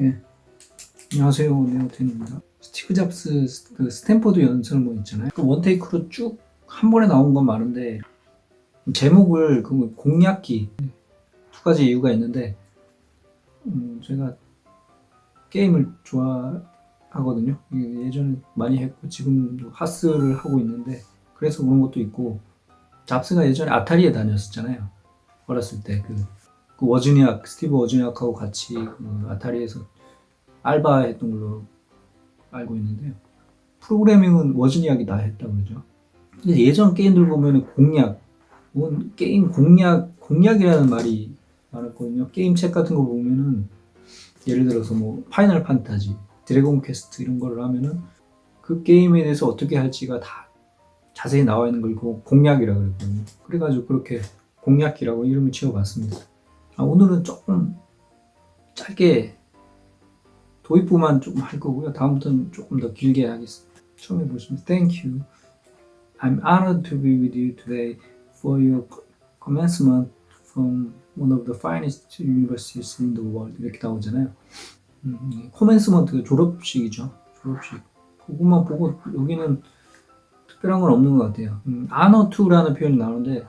예. 안녕하세요. 네오텐입니다. 스티브 잡스 그 스탠포드 연설문 있잖아요. 그 원테이크로 쭉 한 번에 나온 건 많은데 제목을 그 공략기 두 가지 이유가 있는데 음, 제가 게임을 좋아하거든요. 이게 예전에 많이 했고 지금도 하스를 하고 있는데 그래서 그런 것도 있고 잡스가 예전에 아타리에 다녔었잖아요. 어렸을 때 그 그 워즈니악 스티브 워즈니악하고 같이 그 아타리에서 알바했던 걸로 알고 있는데요. 프로그래밍은 워즈니악이 다 했다고 그러죠. 예전 게임들 보면 공략, 뭔 게임 공략, 공략이라는 말이 많았거든요. 게임 책 같은 거 보면은 예를 들어서 뭐 파이널 판타지, 드래곤 퀘스트 이런 거를 하면은 그 게임에 대해서 어떻게 할지가 다 자세히 나와 있는 걸그 공략이라고 그랬거든요. 그래가지고 그렇게 공략기라고 이름을 지어봤습니다. 아, 오늘은 조금 짧게 도입부만 조금 할 거고요. 다음부터는 조금 더 길게 하겠습니다. 처음에 보시면 Thank you. I'm honored to be with you today for your commencement from one of the finest universities in the world. 이렇게 나오잖아요. 음, 코멘스먼트가 졸업식이죠. 졸업식. 그것만 보고 여기는 특별한 건 없는 것 같아요. 음, honor to라는 표현이 나오는데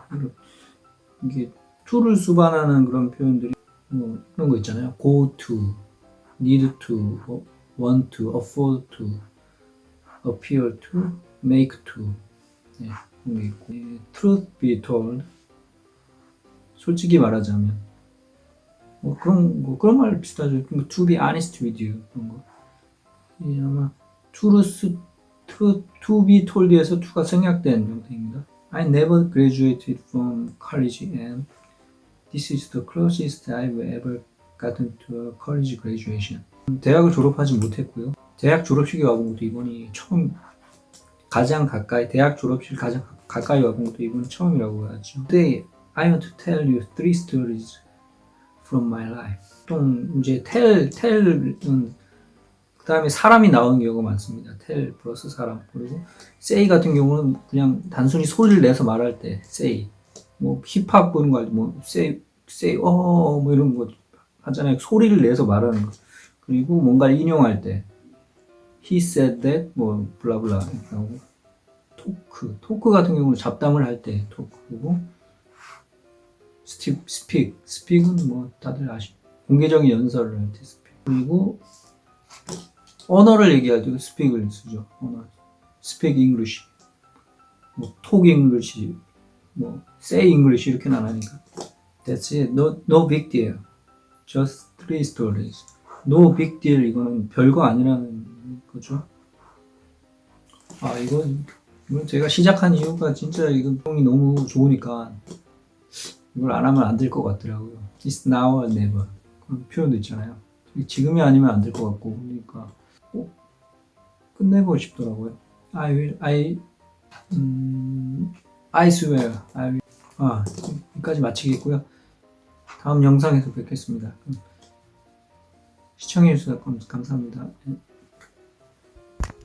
이게 to를 수반하는 그런 표현들이 뭐 그런 거 있잖아요. go to, need to, want to, afford to, appear to, make to 네, 그런 게 있고 예, truth be told 솔직히 말하자면 뭐 그런 뭐 그런 말 비슷하죠. 뭐 to be honest with you 그런 거. 이 아마 truth, truth to be told에서 to가 생략된 형태입니다. I never graduated from college and this is the closest I've ever gotten to a college graduation. 대학을 졸업하지 못했고요. 대학 졸업식에 와본 것도 이번이 처음 가장 가까이 대학 졸업식 가장 가- 가까이 와본 것도 이번 처음이라고 하죠. Today I want to tell you three stories from my life. 보통 이제 tell tell은 그 다음에 사람이 나오는 경우가 많습니다. tell 플러스 사람 그리고 say 같은 경우는 그냥 단순히 소리를 내서 말할 때 say 뭐 힙합 보는 거 알죠? 뭐 say 어뭐 이런 거 하잖아요. 소리를 내서 말하는 거. 그리고 뭔가를 인용할 때 he said that 뭐 블라블라 이렇게 나오고. 토크 토크 같은 경우는 잡담을 할 때 토크고 스티 스픽 스픽은 뭐 다들 아시 공개적인 연설을 할 때 스픽 그리고 언어를 얘기할 때 스픽을 쓰죠. 언어. 스픽 잉글리시 뭐 톡 잉글리시 뭐 say 잉글리시 이렇게는 안 하니까. That's it. No no big deal. Just three stories. No big deal. 이거는 별거 아니라는 거죠. 아 이건 제가 시작한 이유가 진짜 이건 형이 너무 좋으니까 이걸 안 하면 안 될 것 같더라고요. It's now or never. 그런 표현도 있잖아요. 지금이 아니면 안 될 것 같고 그러니까 꼭 끝내고 싶더라고요. I will, I, 음, I swear. 아 여기까지 마치겠고요. 다음 영상에서 뵙겠습니다. 시청해주셔서 감사합니다.